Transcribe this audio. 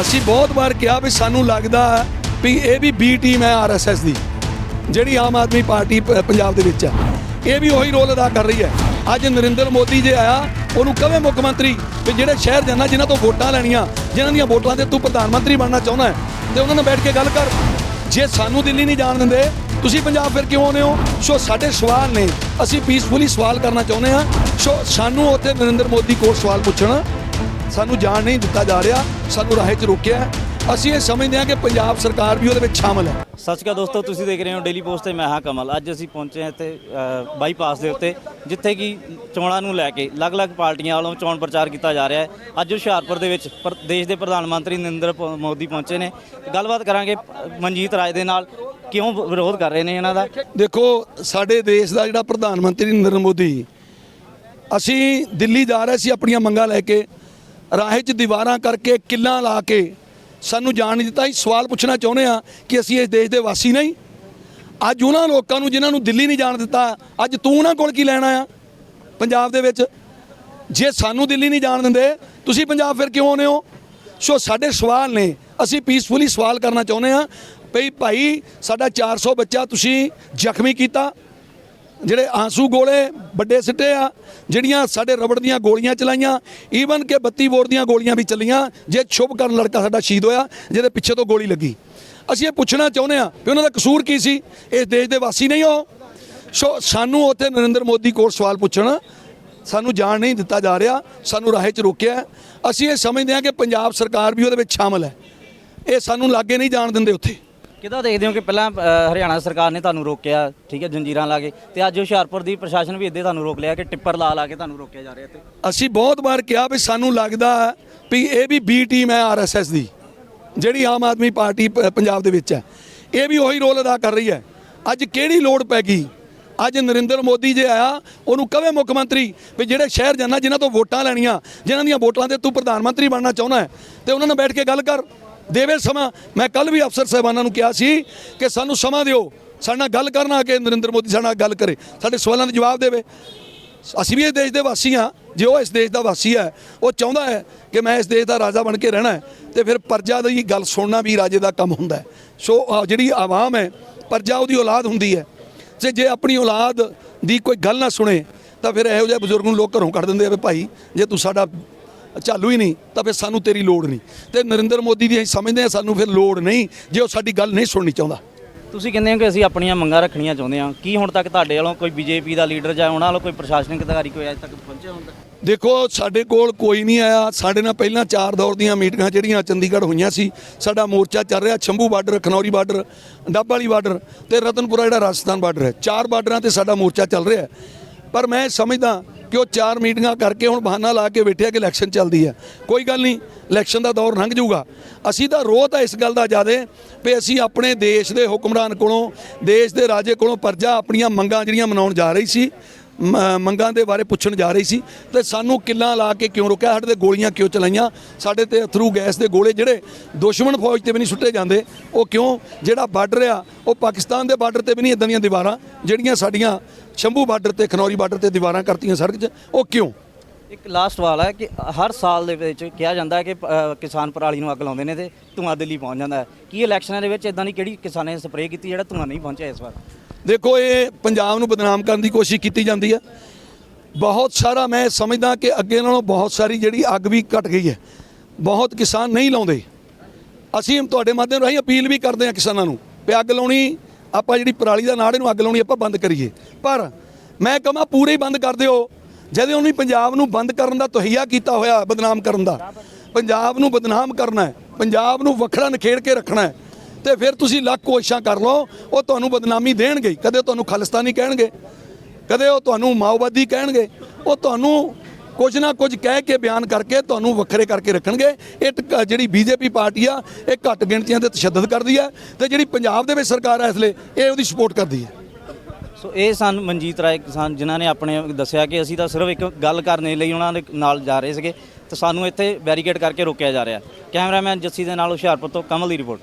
ਅਸੀਂ ਬਹੁਤ ਵਾਰ ਕਿਹਾ ਵੀ ਸਾਨੂੰ ਲੱਗਦਾ ਵੀ ਇਹ ਵੀ ਬੀ ਟੀਮ ਹੈ ਆਰਐਸਐਸ ਦੀ, ਜਿਹੜੀ ਆਮ ਆਦਮੀ ਪਾਰਟੀ ਪ- ਪੰਜਾਬ ਦੇ ਵਿੱਚ ਹੈ ਇਹ ਵੀ ਉਹੀ ਰੋਲ ਅਦਾ ਕਰ ਰਹੀ ਹੈ। ਅੱਜ ਨਰਿੰਦਰ ਮੋਦੀ ਜੇ ਆਇਆ, ਉਹਨੂੰ ਕਵੇ ਮੁੱਖ ਮੰਤਰੀ ਵੀ ਜਿਹੜੇ ਸ਼ਹਿਰ ਜਾਣਾ ਜਿਨ੍ਹਾਂ ਤੋਂ ਵੋਟਾਂ ਲੈਣੀਆਂ, ਜਿਨ੍ਹਾਂ ਦੀਆਂ ਵੋਟਾਂ ਤੇ ਤੂੰ ਪ੍ਰਧਾਨ ਮੰਤਰੀ ਬਣਨਾ ਚਾਹੁੰਦਾ ਹੈ, ਤੇ ਉਹਨਾਂ ਨਾਲ ਬੈਠ ਕੇ ਗੱਲ ਕਰ। ਜੇ ਸਾਨੂੰ ਦਿੱਲੀ ਨਹੀਂ ਜਾਣ ਦਿੰਦੇ, ਤੁਸੀਂ ਪੰਜਾਬ ਫਿਰ ਕਿਉਂ ਆਉਂਦੇ ਹੋ? ਸੋ ਸਾਡੇ ਸਵਾਲ ਨੇ, ਅਸੀਂ ਪੀਸਫੁਲੀ ਸਵਾਲ ਕਰਨਾ ਚਾਹੁੰਦੇ ਹਾਂ। ਸੋ ਸਾਨੂੰ ਉੱਥੇ ਨਰਿੰਦਰ ਮੋਦੀ ਕੋਲ ਸਵਾਲ ਪੁੱਛਣ। ਸਾਨੂੰ ਜਾਣ ਨਹੀਂ ਦਿੱਤਾ ਜਾ ਰਿਹਾ ਸਾਨੂੰ ਰਾਹੇ 'ਚ ਰੋਕਿਆ। ਅਸੀਂ ਇਹ ਸਮਝਦੇ ਹਾਂ ਕਿ ਪੰਜਾਬ ਸਰਕਾਰ ਵੀ ਉਹਦੇ ਵਿੱਚ ਸ਼ਾਮਲ ਹੈ। ਸਤਿ ਸ਼੍ਰੀ ਅਕਾਲ ਦੋਸਤੋ ਤੁਸੀਂ ਦੇਖ ਰਹੇ ਹੋ ਡੇਲੀ ਪੋਸਟ ਤੇ ਮੈਂ ਹਾਂ ਕਮਲ। ਅੱਜ ਅਸੀਂ ਪਹੁੰਚੇ ਹਾਂ ਇੱਥੇ ਬਾਈਪਾਸ ਦੇ ਉੱਤੇ ਜਿੱਥੇ ਕਿ ਚੋਣਾਂ ਨੂੰ ਲੈ ਕੇ ਅਲੱਗ-ਅਲੱਗ ਪਾਰਟੀਆਂ ਵੱਲੋਂ ਚੋਣ ਪ੍ਰਚਾਰ ਕੀਤਾ ਜਾ ਰਿਹਾ ਹੈ। ਅੱਜ ਹੁਸ਼ਿਆਰਪੁਰ ਦੇ ਵਿੱਚ ਦੇਸ਼ ਦੇ ਪ੍ਰਧਾਨ ਮੰਤਰੀ ਨਰਿੰਦਰ ਮੋਦੀ ਪਹੁੰਚੇ ਨੇ। ਗੱਲਬਾਤ ਕਰਾਂਗੇ ਮਨਜੀਤ ਰਾਏ ਦੇ ਨਾਲ। ਕਿਉਂ ਵਿਰੋਧ ਕਰ ਰਹੇ ਨੇ ਇਹਨਾਂ ਦਾ? ਦੇਖੋ ਸਾਡੇ ਦੇਸ਼ ਦਾ ਜਿਹੜਾ ਪ੍ਰਧਾਨ ਮੰਤਰੀ ਨਰਿੰਦਰ ਮੋਦੀ ਅਸੀਂ ਦਿੱਲੀ ਜਾ ਰਹੇ ਸੀ ਆਪਣੀਆਂ ਮੰਗਾਂ ਲੈ ਕੇ। ਰਾਹੇ 'ਚ ਦੀਵਾਰਾਂ ਕਰਕੇ ਕਿੱਲਾਂ ਲਾ ਕੇ ਸਾਨੂੰ ਜਾਣ ਨਹੀਂ ਦਿੱਤਾ। ਅਸੀਂ ਸਵਾਲ ਪੁੱਛਣਾ ਚਾਹੁੰਦੇ ਆ ਕਿ ਅਸੀਂ ਇਸ ਦੇਸ਼ ਦੇ ਵਾਸੀ ਨਹੀਂ। ਅੱਜ ਉਹਨਾਂ ਲੋਕਾਂ ਨੂੰ ਜਿਨ੍ਹਾਂ ਨੂੰ ਦਿੱਲੀ ਨਹੀਂ ਜਾਣ ਦਿੱਤਾ, ਅੱਜ ਤੂੰ ਉਹਨਾਂ ਕੋਲ ਕੀ ਲੈਣਾ ਆ ਪੰਜਾਬ ਦੇ ਵਿੱਚ ਜੇ ਸਾਨੂੰ ਦਿੱਲੀ ਨਹੀਂ ਜਾਣ ਦਿੰਦੇ, ਤੁਸੀਂ ਪੰਜਾਬ ਫਿਰ ਕਿਉਂ ਆਉਂਦੇ ਹੋ? ਸੋ ਸਾਡੇ ਸਵਾਲ ਨੇ, ਅਸੀਂ ਪੀਸਫੁਲੀ ਸਵਾਲ ਕਰਨਾ ਚਾਹੁੰਦੇ ਆ ਭਈ ਭਾਈ ਸਾਡਾ 400 ਬੱਚਾ ਤੁਸੀਂ ਜ਼ਖਮੀ ਕੀਤਾ ਜਿਹੜੇ ਆਂਸੂ ਗੋਲੇ ਵੱਡੇ ਸਿੱਟੇ ਆ, ਜਿਹੜੀਆਂ ਸਾਡੇ ਰਬੜ ਦੀਆਂ ਗੋਲੀਆਂ ਚਲਾਈਆਂ ਈਵਨ ਕਿ 32 ਬੋਰ ਦੀਆਂ ਗੋਲੀਆਂ ਵੀ ਚੱਲੀਆਂ, ਜੇ ਸ਼ੁਭ ਕਰਨ ਲੜਕਾ ਸਾਡਾ ਸ਼ਹੀਦ ਹੋਇਆ, ਜਿਹਦੇ ਪਿੱਛੇ ਤੋਂ ਗੋਲੀ ਲੱਗੀ। ਅਸੀਂ ਇਹ ਪੁੱਛਣਾ ਚਾਹੁੰਦੇ ਆ ਕਿ ਉਹਨਾਂ ਦਾ ਕਸੂਰ ਕੀ ਸੀ? ਇਸ ਦੇਸ਼ ਦੇ ਵਾਸੀ ਨਹੀਂ ਹੋ। ਸੋ ਸਾਨੂੰ ਉੱਥੇ ਨਰਿੰਦਰ ਮੋਦੀ ਕੋਲ ਸਵਾਲ ਪੁੱਛਣ, ਸਾਨੂੰ ਜਾਣ ਨਹੀਂ ਦਿੱਤਾ ਜਾ ਰਿਹਾ, ਸਾਨੂੰ ਰਾਹੇ 'ਚ ਰੋਕਿਆ ਅਸੀਂ ਇਹ ਸਮਝਦੇ ਹਾਂ ਕਿ ਪੰਜਾਬ ਸਰਕਾਰ ਵੀ ਉਹਦੇ ਵਿੱਚ ਸ਼ਾਮਲ ਹੈ। ਇਹ ਸਾਨੂੰ ਲਾਗੇ ਨਹੀਂ ਜਾਣ ਦਿੰਦੇ ਉੱਥੇ। ਕਿੱਦਾਂ ਦੇਖਦੇ ਹੋ ਕਿ ਪਹਿਲਾਂ ਅ, ਹਰਿਆਣਾ ਸਰਕਾਰ ਨੇ ਤੁਹਾਨੂੰ ਰੋਕਿਆ ਠੀਕ ਹੈ ਜੰਜੀਰਾਂ ਲਾ ਕੇ ਤੇ ਅੱਜ ਹੁਸ਼ਿਆਰਪੁਰ ਦੀ ਪ੍ਰਸ਼ਾਸਨ ਵੀ ਇੱਦੇ ਤੁਹਾਨੂੰ ਰੋਕ ਲਿਆ ਕਿ ਟਿੱਪਰ ਲਾ ਲਾ ਕੇ ਤੁਹਾਨੂੰ ਰੋਕਿਆ ਜਾ ਰਿਹਾ ਇੱਥੇ? ਅਸੀਂ ਬਹੁਤ ਵਾਰ ਕਿਹਾ ਵੀ ਸਾਨੂੰ ਲੱਗਦਾ ਵੀ ਇਹ ਵੀ ਬੀ ਟੀਮ ਹੈ ਆਰਐਸਐਸ ਦੀ ਜਿਹੜੀ ਆਮ ਆਦਮੀ ਪਾਰਟੀ ਪ- ਪੰਜਾਬ ਦੇ ਵਿੱਚ ਹੈ। ਇਹ ਵੀ ਉਹੀ ਰੋਲ ਅਦਾ ਕਰ ਰਹੀ ਹੈ। ਅੱਜ ਕਿਹੜੀ ਲੋੜ ਪੈ ਗਈ? ਅੱਜ ਨਰਿੰਦਰ ਮੋਦੀ ਜੇ ਆਇਆ ਉਹਨੂੰ ਕਵੇ ਮੁੱਖ ਮੰਤਰੀ ਵੀ ਜਿਹੜੇ ਸ਼ਹਿਰ ਜਾਣਾ ਜਿਨ੍ਹਾਂ ਤੋਂ ਵੋਟਾਂ ਲੈਣੀਆਂ ਜਿਨ੍ਹਾਂ ਦੀਆਂ ਵੋਟਾਂ ਤੇ ਤੂੰ ਪ੍ਰਧਾਨ ਮੰਤਰੀ ਬਣਨਾ ਚਾਹੁੰਦਾ ਹੈ ਤੇ ਉਹਨਾਂ ਨਾਲ ਬੈਠ ਕੇ ਗੱਲ ਕਰ। ਦੇਵੇ ਸਮਾਂ। ਮੈਂ ਕੱਲ ਵੀ ਅਫਸਰ ਸਾਹਿਬਾਨਾਂ ਨੂੰ ਕਿਹਾ ਸੀ ਕਿ ਸਾਨੂੰ ਸਮਾਂ ਦਿਓ। ਸਾਡੇ ਨਾਲ ਗੱਲ ਕਰਨ ਆ ਕੇ ਨਰਿੰਦਰ ਮੋਦੀ ਸਾਡੇ ਨਾਲ ਗੱਲ ਕਰੇ। ਸਾਡੇ ਸਵਾਲਾਂ ਦੇ ਜਵਾਬ ਦੇਵੇ। ਅਸੀਂ ਵੀ ਇਸ ਦੇਸ਼ ਦੇ ਵਾਸੀ ਹਾਂ। ਜੇ ਉਹ ਇਸ ਦੇਸ਼ ਦਾ ਵਾਸੀ ਹੈ, ਉਹ ਚਾਹੁੰਦਾ ਹੈ ਕਿ ਮੈਂ ਇਸ ਦੇਸ਼ ਦਾ ਰਾਜਾ ਬਣ ਕੇ ਰਹਿਣਾ ਹੈ, ਤੇ ਫਿਰ ਪਰਜਾ ਦੀ ਗੱਲ ਸੁਣਨਾ ਵੀ ਰਾਜੇ ਦਾ ਕੰਮ ਹੁੰਦਾ ਸੋ ਜਿਹੜੀ ਆਵਾਮ ਹੈ, ਪਰਜਾ ਉਹਦੀ ਔਲਾਦ ਹੁੰਦੀ ਹੈ। ਤੇ ਜੇ ਆਪਣੀ ਔਲਾਦ ਦੀ ਕੋਈ ਗੱਲ ਨਾ ਸੁਣੇ, ਤਾਂ ਫਿਰ ਇਹੋ ਜਿਹੇ ਬਜ਼ੁਰਗ ਨੂੰ ਲੋਕ ਘਰੋਂ ਕੱਢ ਦਿੰਦੇ ਆ ਵੀ ਭਾਈ, ਜੇ ਤੂੰ ਸਾਡਾ ਚਾਲੂ ਹੀ ਨਹੀਂ ਤਾਂ ਫਿਰ ਸਾਨੂੰ ਤੇਰੀ ਲੋੜ ਨਹੀਂ। ਤੇ ਨਰਿੰਦਰ ਮੋਦੀ ਦੀ ਅਸੀਂ ਸਮਝਦੇ ਹਾਂ ਸਾਨੂੰ ਫਿਰ ਲੋੜ ਨਹੀਂ ਜੇ ਉਹ ਸਾਡੀ ਗੱਲ ਨਹੀਂ ਸੁਣਨੀ ਚਾਹੁੰਦਾ। ਤੁਸੀਂ ਕਹਿੰਦੇ ਹੋ ਕਿ ਅਸੀਂ ਆਪਣੀਆਂ ਮੰਗਾਂ ਰੱਖਣੀਆਂ ਚਾਹੁੰਦੇ ਹਾਂ। ਕੀ ਹੁਣ ਤੱਕ ਤੁਹਾਡੇ ਵੱਲੋਂ ਕੋਈ ਬੀਜੇਪੀ ਦਾ ਲੀਡਰ ਜਾਂ ਉਹਨਾਂ ਵੱਲੋਂ ਕੋਈ ਪ੍ਰਸ਼ਾਸਨਿਕ ਅਧਿਕਾਰੀ ਕੋਈ ਅੱਜ ਤੱਕ ਪਹੁੰਚਿਆ ਹੁੰਦਾ ਦੇਖੋ ਸਾਡੇ ਕੋਲ ਕੋਈ ਨਹੀਂ ਆਇਆ। ਸਾਡੇ ਨਾਲ ਪਹਿਲਾਂ ਚਾਰ ਦੌਰ ਦੀਆਂ ਮੀਟਿੰਗਾਂ ਜਿਹੜੀਆਂ ਚੰਡੀਗੜ੍ਹ ਹੋਈਆਂ ਸੀ ਸਾਡਾ ਮੋਰਚਾ ਚੱਲ ਰਿਹਾ। ਸ਼ੰਭੂ ਬਾਰਡਰ ਖਨੌਰੀ ਬਾਰਡਰ ਡੱਬ ਵਾਲੀ ਬਾਰਡਰ ਤੇ ਰਤਨਪੁਰਾ ਜਿਹੜਾ ਰਾਜਸਥਾਨ ਬਾਰਡਰ ਹੈ। ਚਾਰ ਬਾਰਡਰਾਂ ਤੇ ਸਾਡਾ ਮੋਰਚਾ ਚੱਲ ਰਿਹਾ। ਪਰ ਮੈਂ ਸਮਝਦਾ ਕਿ ਉਹ ਚਾਰ ਮੀਟਿੰਗਾਂ ਕਰਕੇ ਹੁਣ ਬਹਾਨਾ ਲਾ ਕੇ ਬੈਠਿਆ ਕਿ ਇਲੈਕਸ਼ਨ ਚੱਲਦੀ ਹੈ। ਕੋਈ ਗੱਲ ਨਹੀਂ, ਇਲੈਕਸ਼ਨ ਦਾ ਦੌਰ ਲੰਘ ਜਾਊਗਾ। ਅਸੀਂ ਤਾਂ ਰੋਹ ਤਾਂ ਇਸ ਗੱਲ ਦਾ ਜ਼ਿਆਦੇ ਵੀ ਅਸੀਂ ਆਪਣੇ ਦੇਸ਼ ਦੇ ਹੁਕਮਰਾਨ ਕੋਲੋਂ, ਦੇਸ਼ ਦੇ ਰਾਜੇ ਕੋਲੋਂ ਪਰਜਾ ਆਪਣੀਆਂ ਮੰਗਾਂ ਜਿਹੜੀਆਂ ਮਨਾਉਣ ਜਾ ਰਹੀ ਸੀ ਮੰਗਾਂ ਦੇ ਬਾਰੇ ਪੁੱਛਣ ਜਾ ਰਹੀ ਸੀ ਤੇ ਸਾਨੂੰ ਕਿੱਲਾਂ ਲਾ ਕੇ ਕਿਉਂ ਰੋਕਿਆ? ਸਾਡੇ ਤੇ ਗੋਲੀਆਂ ਕਿਉਂ ਚਲਾਈਆਂ? ਸਾਡੇ ਤੇ ਅਥਰੂ ਗੈਸ ਦੇ ਗੋਲੇ ਜਿਹੜੇ ਦੁਸ਼ਮਣ ਫੌਜ ਤੇ ਵੀ ਨਹੀਂ ਸੁੱਟੇ ਜਾਂਦੇ, ਉਹ ਕਿਉਂ? ਜਿਹੜਾ ਬਾਰਡਰ ਆ, ਉਹ ਪਾਕਿਸਤਾਨ ਦੇ ਬਾਰਡਰ ਤੇ ਵੀ ਨਹੀਂ ਇਦਾਂ ਦੀਆਂ ਦੀਵਾਰਾਂ ਜਿਹੜੀਆਂ ਸਾਡੀਆਂ ਸ਼ੰਭੂ ਬਾਰਡਰ ਤੇ, ਖਨੌਰੀ ਬਾਰਡਰ ਤੇ ਦੀਵਾਰਾਂ ਕਰਤੀਆਂ ਸੜਕ 'ਚ, ਉਹ ਕਿਉਂ? ਇੱਕ ਲਾਸਟ ਸਵਾਲ ਹੈ ਕਿ ਹਰ ਸਾਲ ਦੇ ਵਿੱਚ ਕਿਹਾ ਜਾਂਦਾ ਹੈ ਕਿ ਕਿਸਾਨ ਪਰਾਲੀ ਨੂੰ ਅੱਗ ਲਾਉਂਦੇ ਨੇ ਤੇ ਧੂੰਆਂ ਦਿੱਲੀ ਪਹੁੰਚ ਜਾਂਦਾ ਹੈ। ਕੀ ਇਲੈਕਸ਼ਨਾਂ ਦੇ ਵਿੱਚ ਇਦਾਂ ਦੀ ਕਿਹੜੀ ਕਿਸਾਨਾਂ ਨੇ ਸਪਰੇਅ ਕੀਤੀ ਜਿਹੜਾ ਧੂੰਆਂ ਨਹੀਂ ਪਹੁੰਚਿਆ ਇਸ ਵਾਰ? ਦੇਖੋ, ਇਹ ਪੰਜਾਬ ਨੂੰ ਬਦਨਾਮ ਕਰਨ ਦੀ ਕੋਸ਼ਿਸ਼ ਕੀਤੀ ਜਾਂਦੀ ਹੈ। ਬਹੁਤ ਸਾਰਾ ਮੈਂ ਸਮਝਦਾ ਕਿ ਅੱਗੇ ਨਾਲੋਂ ਬਹੁਤ ਸਾਰੀ ਜਿਹੜੀ ਅੱਗ ਵੀ ਘਟ ਗਈ ਹੈ। ਬਹੁਤ ਕਿਸਾਨ ਨਹੀਂ ਲਾਉਂਦੇ। ਅਸੀਂ ਤੁਹਾਡੇ ਮਾਧਿਅਮ ਰਾਹੀਂ ਅਪੀਲ ਵੀ ਕਰਦੇ ਹਾਂ ਕਿਸਾਨਾਂ ਨੂੰ ਵੀ ਅੱਗ ਲਾਉਣੀ, ਆਪਾਂ ਜਿਹੜੀ ਪਰਾਲੀ ਦਾ ਨਾੜ ਇਹਨੂੰ ਅੱਗ ਲਾਉਣੀ ਆਪਾਂ ਬੰਦ ਕਰੀਏ। ਪਰ ਮੈਂ ਕਹਾਂ ਪੂਰੇ ਹੀ ਬੰਦ ਕਰ ਦਿਓ। ਜਦੋਂ ਉਹਨੇ ਪੰਜਾਬ ਨੂੰ ਬੰਦ ਕਰਨ ਦਾ ਤਹਈਆ ਕੀਤਾ ਹੋਇਆ, ਬਦਨਾਮ ਕਰਨ ਦਾ। ਪੰਜਾਬ ਨੂੰ ਬਦਨਾਮ ਕਰਨਾ ਹੈ। ਪੰਜਾਬ ਨੂੰ ਵੱਖਰਾ ਨਖੇੜ ਕੇ ਰੱਖਣਾ ਹੈ। ਤੇ ਫਿਰ ਤੁਸੀਂ ਲੱਖ ਕੋਸ਼ਿਸ਼ਾਂ ਕਰ ਲਓ, ਉਹ ਤੁਹਾਨੂੰ ਬਦਨਾਮੀ ਦੇਣਗੇ। ਹੀ। ਕਦੇ ਤੁਹਾਨੂੰ ਖਾਲਿਸਤਾਨੀ ਕਹਿਣਗੇ, ਕਦੇ ਉਹ ਤੁਹਾਨੂੰ ਮਾਓਵਾਦੀ ਕਹਿਣਗੇ। ਉਹ ਤੁਹਾਨੂੰ ਕੁਝ ਨਾ ਕੁਝ ਕਹਿ ਕੇ ਬਿਆਨ ਕਰਕੇ ਤੁਹਾਨੂੰ ਵੱਖਰੇ ਕਰਕੇ ਰੱਖਣਗੇ। ਇਹ ਟ- ਜਿਹੜੀ ਬੀਜੇਪੀ ਪਾਰਟੀ ਆ, ਇਹ ਘੱਟ ਗਿਣਤੀਆਂ ਤੇ ਤਸ਼ੱਦਦ ਕਰਦੀ ਹੈ ਤੇ ਜਿਹੜੀ ਪੰਜਾਬ ਦੇ ਵਿੱਚ ਸਰਕਾਰ ਹੈ ਇਸ ਲਈ ਇਹ ਉਹਦੀ ਸਪੋਰਟ ਕਰਦੀ ਹੈ ਸੋ ਇਹ ਸਨ ਮਨਜੀਤ ਰਾਏ ਕਿਸਾਨ, ਜਿਨ੍ਹਾਂ ਨੇ ਆਪਣੇ ਦੱਸਿਆ ਕਿ ਅਸੀਂ ਤਾਂ ਸਿਰਫ ਇੱਕ ਗੱਲ ਕਰਨ ਲਈ ਉਹਨਾਂ ਦੇ ਨਾਲ ਜਾ ਰਹੇ ਸੀਗੇ, ਤੇ ਸਾਨੂੰ ਇੱਥੇ ਬੈਰੀਕੇਡ ਕਰਕੇ ਰੋਕਿਆ ਜਾ ਰਿਹਾ। ਕੈਮਰਾਮੈਨ ਜੱਸੀ ਦੇ ਨਾਲ ਹੁਸ਼ਿਆਰਪੁਰ ਤੋਂ ਕਮਲ ਦੀ ਰਿਪੋਰਟ।